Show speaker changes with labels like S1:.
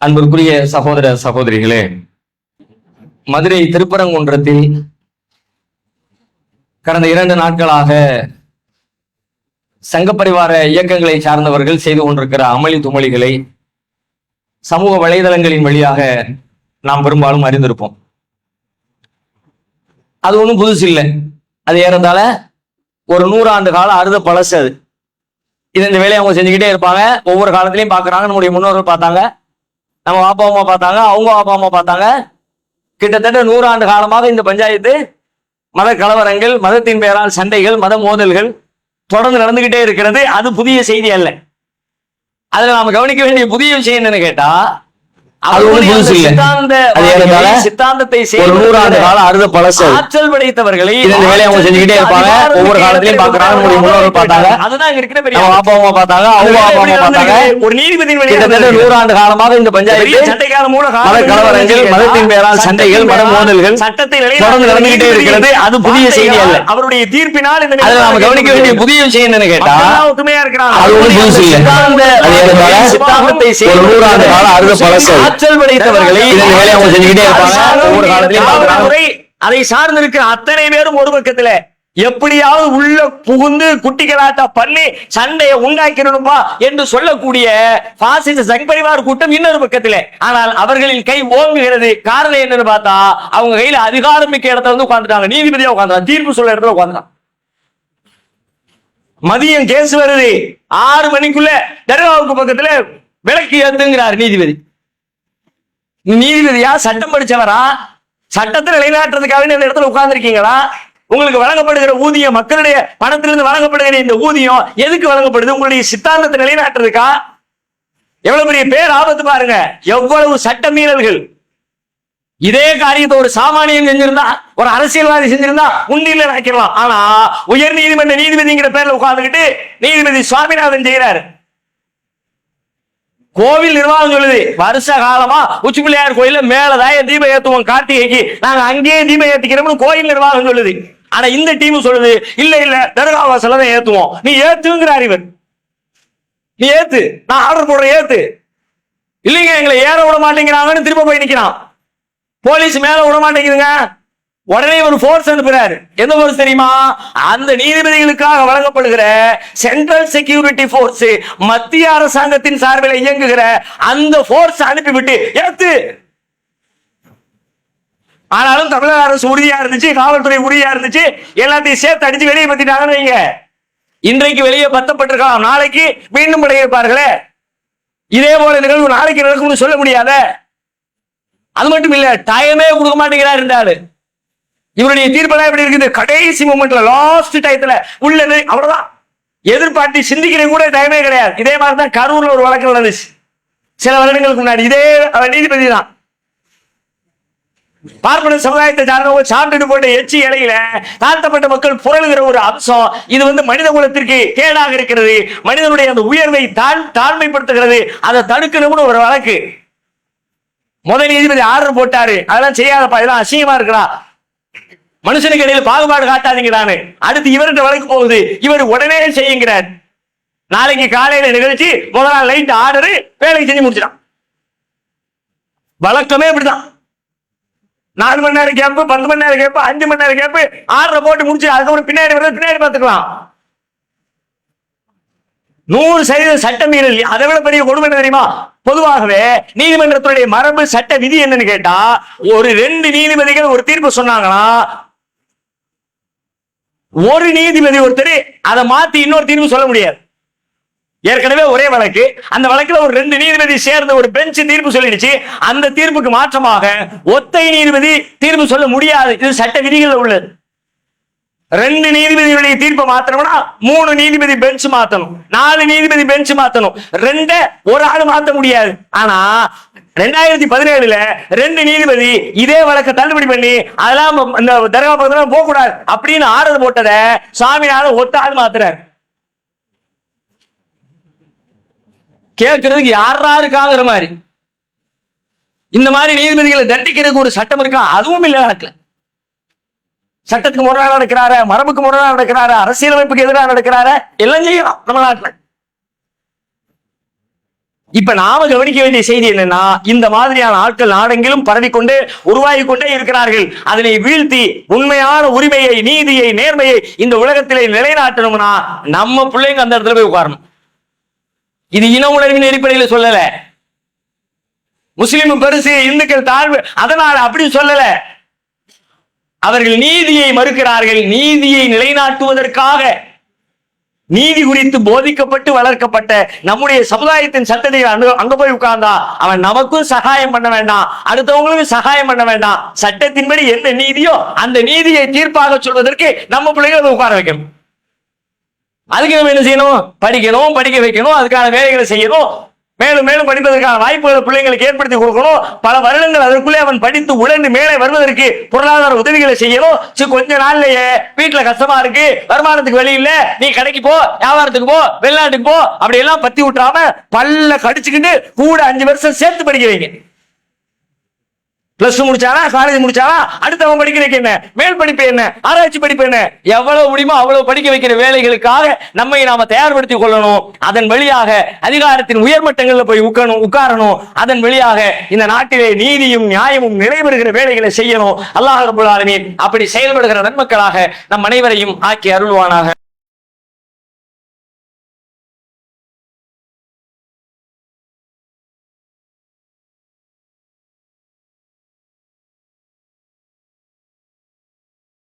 S1: அன்பிற்குரிய சகோதர சகோதரிகளே மதுரை திருப்பரங்குன்றத்தில் கடந்த இரண்டு நாட்களாக சங்கப்பரிவார இயக்கங்களை சார்ந்தவர்கள் செய்து கொண்டிருக்கிற அமளி துமளிகளை சமூக வலைதளங்களின் வழியாக நாம் பெரும்பாலும் அறிந்திருப்போம். அது ஒன்றும் புதுசு இல்லை. அது ஏறந்தால ஒரு நூறாண்டு காலம் அறுத பழசு அது. இது இந்த வேலையை அவங்க செஞ்சுக்கிட்டே இருப்பாங்க. ஒவ்வொரு காலத்திலையும் பார்க்கறாங்க நம்முடைய முன்னோர்கள் பார்த்தாங்க. நம்ம அப்பா அம்மா பார்த்தாங்க அவங்க அப்பா அம்மா பார்த்தாங்க. கிட்டத்தட்ட நூறாண்டு காலமாக இந்த பஞ்சாயத்து மத கலவரங்கள் மதத்தின் பெயரால் சண்டைகள் மத மோதல்கள் தொடர்ந்து நடந்துகிட்டே இருக்கிறது. அது புதிய செய்தி அல்ல. அதுல நாம கவனிக்க வேண்டிய புதிய விஷயம் என்னன்னு கேட்டா சித்தாந்தத்தை
S2: ஒரு நூறாண்டு கால அறுத பழசு அது.
S1: ஆற்றல் படைத்தவர்களை
S2: இது இந்த வேலையை அவங்க செஞ்சுக்கிட்டே இருப்பாங்க.
S1: அதிகாரம்
S2: ஒவ்வொரு காலத்திலையும் பார்க்கறாங்க, நம்முடைய முன்னோர்கள் பார்த்தாங்க.
S1: அதுதான் இங்க இருக்கிற பெரிய
S2: நம்ம அப்பா அம்மா பார்த்தாங்க அவங்க அப்பா அம்மா பார்த்தாங்க
S1: ஒரு நீதிபதியின் வழியா
S2: கிட்டத்தட்ட
S1: நடந்திருக்கு.
S2: நூறாண்டு காலமாக இந்த
S1: பெரிய
S2: பஞ்சாயத்து
S1: சண்டைக்கான மூல
S2: மத
S1: காரணம்
S2: கலவரங்கள்,
S1: என்னன்னு
S2: மதத்தின்
S1: கேட்டா,
S2: சண்டைகள், மத
S1: சட்டத்தின்
S2: மோதல்கள்
S1: சட்டத்தை
S2: தொடர்ந்து நடந்துகிட்டே இருக்கிறது. அது புதிய செய்தி அல்ல.
S1: அவருடைய தீர்ப்பினால் இந்த
S2: அதுல நாம கவனிக்க வேண்டிய புதிய விஷயம் என்னன்னு கேட்டா
S1: ஒத்துமையா இருக்கிறாங்க
S2: அது புதுசு இல்ல.
S1: சித்தாந்தத்தை
S2: ஒரு நூறாண்டு கால அறுத பழசு
S1: ஆற்றல் படைத்தவர்களை அதை சார்ந்து இருக்கிற அத்தனை பேரும் ஒரு பக்கத்துல எப்படியாவது உள்ள புகுந்து குட்டிகளாட்டா பண்ணி சண்டையை உண்டாக்கிடணும்பா என்று சொல்லக்கூடிய பாசிச சங்பரிவார் கூட்டம் இன்னொரு பக்கத்திலே. ஆனால் அவர்களின் கை ஓங்குகிறது. காரணம் என்னன்னு பார்த்தா அவங்க கையில அதிகாரம் மிக்க இடத்துல வந்து உட்காந்துட்டாங்க நீதிபதியா உட்காந்துட்டாங்க தீர்ப்பு சொல்ல இடத்துல உட்காந்துட்டாங்க மதியம் கேஸ் வருது. ஆறு மணிக்குள்ள தர்காவுக்கு பக்கத்துல விளக்கு ஏத்துங்கிறார் நீதிபதி. நீதிபதியா சட்டம் படிச்சவரா? சட்டத்தை நிலைநாட்டுறதுக்காக இந்த இடத்துல உட்கார்ந்துருக்கீங்களா? உங்களுக்கு வழங்கப்படுகிற ஊதியம் மக்களுடைய பணத்திலிருந்து வழங்கப்படுகிற இந்த ஊதியம் எதுக்கு வழங்கப்படுது? உங்களுடைய சித்தாந்தத்தை நிலைநாட்டுறதுக்கா? எவ்வளவு பெரிய பேர் ஆபத்து பாருங்க. எவ்வளவு சட்ட மீறல்கள். இதே காரியத்தை ஒரு சாமானியம் செஞ்சிருந்தா ஒரு அரசியல்வாதி செஞ்சிருந்தா உண்டியில நினைக்கலாம் ஆனா உயர் நீதிமன்ற நீதிபதிங்கிற பேர்ல உட்கார்ந்துக்கிட்டு நீதிபதி சுவாமிநாதன் செய்யறாரு கோவில் நிர்வாகம் சொல்லுது வருஷ காலமா உச்சி பிள்ளையார் கோயில்ல மேலதாய தீபம் ஏத்துவோம் கார்த்திகைக்கு. நாங்க அங்கேயே தீபம் ஏத்திக்கிறோம்னு கோயில் நிர்வாகம் சொல்லுது. ஆனா இந்த டீம் சொல்லுது இல்ல இல்ல தர்கா வாசல்தான் ஏத்துவோம். நீ ஏத்துங்கிறார் இவர். நீ ஏத்து நான் ஆர்டர் போடுறேன் ஏத்து. இல்லைங்க எங்களை ஏற விட மாட்டேங்கிறாங்கன்னு திரும்ப போய் நிக்கிறான். போலீஸ் மேல விட மாட்டேங்குதுங்க. உடனே ஒரு போர்ஸ் அனுப்புறாரு. எந்த போர்ஸ் தெரியுமா? அந்த நீதிபதிகளுக்காக வழங்கப்படுகிற சென்ட்ரல் செக்யூரிட்டி போர்ஸ் மத்திய அரசாங்கத்தின் சார்பில் இயங்குகிற அந்த போர்ஸ் அனுப்பிவிட்டு ஏத்து ஆனாலும் தமிழக அரசு உறுதியா இருந்துச்சு காவல்துறை உறுதியா இருந்துச்சு எல்லாத்தையும் சேர்த்து அடிச்சு வெளியே பத்திட்டாங்கன்னு வைங்க. இன்றைக்கு வெளியே பத்தப்பட்டிருக்கலாம் நாளைக்கு மீண்டும் படையிருப்பார்களே இதே போல நிகழ்வு நாளைக்கு நடக்கும்னு சொல்ல முடியாத. அது மட்டும் இல்ல டைமே கொடுக்க மாட்டேங்கிறார் இருந்தாலும் இவருடைய தீர்ப்பெல்லாம் எப்படி இருக்குது? கடைசி மூமெண்ட்ல லாஸ்ட் டயத்துல உள்ளது அவ்வளவுதான். எதிர்பார்த்து சிந்திக்கிறது கூட டைமே கிடையாது. இதே மாதிரி தான் கரூர்ல ஒரு வழக்கு நடந்துச்சு. சில வருடங்களுக்கு முன்னாடி இதே நீதிபதி தான். பார்ப்பன சமுதாயத்தை சார்ந்தவங்க சாப்பிட்டுட்டு போட்ட எச்சி இலையில தாழ்த்தப்பட்ட மக்கள் புரளுகிற ஒரு அம்சம் இது வந்து மனித குலத்திற்கு கேடாக இருக்கிறது. மனிதனுடைய அந்த உயர்வை தாழ் தாழ்மைப்படுத்துகிறது. அதை தடுக்கணும்னு ஒரு வழக்கு. முதல் நீதிபதி ஆர்டர் போட்டாரு. அதெல்லாம் செய்யாதப்பா இதெல்லாம் அசிங்கமா இருக்கிறா மனுஷனுக்கு இடையில பாகுபாடு காட்டாதீங்கடான்னு அடுத்து இவர்கிட்ட வழக்கு போகுது. இவர் உடனே செய்யுங்கிறார். நாளைக்கு காலையில நிகழ்ச்சி முதல் நாள் லைட் ஆர்டரு வேலைக்கு செஞ்சு முடிச்சிடான் வழக்கமே இப்படிதான் நாலு மணி நேரம் கேப்பு பத்து மணி நேரம் கேப்பு அஞ்சு மணி நேரம் கேப்பு ஆர்டர் போட்டு முடிச்சு அதுக்கப்புறம் பின்னாடி வருது பின்னாடி பார்த்துக்கலாம். நூறு சதவீத சட்ட மீறல். அதை விட பெரிய கொடுமை தெரியுமா? பொதுவாகவே நீதிமன்றத்துடைய மரபு சட்ட விதி என்னன்னு கேட்டா ஒரு ரெண்டு நீதிபதிகள் ஒரு தீர்ப்பு சொன்னாங்கன்னா ஒரு நீதிபதி ஒருத்தர் அதை மாத்தி இன்னொரு தீர்ப்பு சொல்ல முடியாது. ஏற்கனவே ஒரே வழக்கு. அந்த வழக்குல ஒரு ரெண்டு நீதிபதி சேர்ந்து ஒரு பெஞ்ச் தீர்ப்பு சொல்லிடுச்சு. அந்த தீர்ப்புக்கு மாற்றமாக ஒத்தை நீதிபதி தீர்ப்பு சொல்ல முடியாது. இது சட்ட விதிகளில் உள்ளது. ரெண்டு நீதிபதிகளுடைய தீர்ப்பை மாத்தணும்னா மூணு நீதிபதி பெஞ்ச் மாத்தணும். நாலு நீதிபதி பெஞ்ச் மாத்தணும். ரெண்ட ஒரு ஆள் மாத்த முடியாது. ஆனா ரெண்டாயிரத்தி பதினேழுல ரெண்டு நீதிபதி இதே வழக்கை தள்ளுபடி பண்ணி அதெல்லாம் இந்த தர்கா பக்கத்துல போக கூடாது அப்படின்னு ஆர்டர் போட்டதை சாமியார் ஒத்த ஆள் மாத்துறாரு. கேட்கறதுக்கு யாரா இருக்காங்கிற மாதிரி. இந்த மாதிரி நீதிபதிகளை தண்டிக்கிறதுக்கு ஒரு சட்டம் இருக்கா? அதுவும் இல்லை நடக்கல சட்டத்துக்கு முரணா நடக்கிறாரு? மரபுக்கு முரணா நடக்கிறாரு? அரசியலமைப்புக்கு எதிராக நடக்கிறாரு? எல்லாம் செய்யலாம் நம்ம நாட்டுல. இப்ப நாம கவனிக்க வேண்டிய செய்தி என்னன்னா இந்த மாதிரியான ஆட்கள் நாடெங்கிலும் பரவிக்கொண்டு உருவாகி கொண்டே இருக்கிறார்கள். அதனை வீழ்த்தி உண்மையான உரிமையை நீதியை நேர்மையை இந்த உலகத்திலே நிலைநாட்டணும்னா நம்ம பிள்ளைங்க அந்த இடத்துல போய் உட்காரணும். இது இன உணர்வின் அடிப்படையில் சொல்லல. முஸ்லிம் பெருசு இந்துக்கள் தாழ்வு அதனால் அப்படி சொல்லல. அவர்கள் நீதியை மறுக்கிறார்கள். நீதியை நிலைநாட்டுவதற்காக நீதி குறித்து போதிக்கப்பட்டு வளர்க்கப்பட்ட நம்முடைய சமுதாயத்தின் சட்டத்தை அங்க அங்க போய் உட்கார்ந்தா அவன் நமக்கும் சகாயம் பண்ண வேண்டாம். அடுத்தவங்களுக்கும் சகாயம் பண்ண வேண்டாம். சட்டத்தின்படி என்ன நீதியோ அந்த நீதியை தீர்ப்பாக சொல்வதற்கு நம்ம பிள்ளைகளை உட்கார வைக்கணும். அதுக்கு நம்ம என்ன செய்யணும்? படிக்கணும் படிக்க வைக்கணும். அதுக்கான வேலைகளை செய்யணும். மேலும் மேலும் படிப்பதற்கான வாய்ப்புகளை பிள்ளைங்களுக்கு ஏற்படுத்தி கொடுக்கணும். பல வருடங்கள் அதற்குள்ளே அவன் படித்து உழந்து மேலே வருவதற்கு பொருளாதார உதவிகளை செய்யணும். சரி, கொஞ்ச நாள்லயே வீட்டுல கஷ்டமா இருக்கு. வருமானத்துக்கு வெளியில நீ கடைக்கு போ வியாபாரத்துக்கு போ வெளிநாட்டுக்கு போ அப்படி எல்லாம் பத்தி விட்டுறாம பல்ல கடிச்சுக்கிட்டு கூட அஞ்சு வருஷம் சேர்த்து படிக்க வைங்க. பிளஸ் டூ முடிச்சாரா காலேஜ் முடிச்சாரா அடுத்தவன் படிக்கிறதுக்கு என்ன? மேல் படிப்பு என்ன? ஆராய்ச்சி படிப்பு என்ன? எவ்வளவு முடியுமோ அவ்வளவு படிக்க வைக்கிற வேலைகளுக்காக நம்மை நாம தயார்படுத்திக் கொள்ளணும். அதன் வழியாக அதிகாரத்தின் உயர்மட்டங்களில் போய் உட்கணும் உட்காரணும். அதன் வழியாக இந்த நாட்டிலே நீதியும் நியாயமும் நிறைவேறுகிற வேலைகளை செய்யணும். அல்லாஹ் ரபுல் அப்படி செயல்படுகிற நன்மக்களாக நம் அனைவரையும் ஆக்கி அருள்வானாக.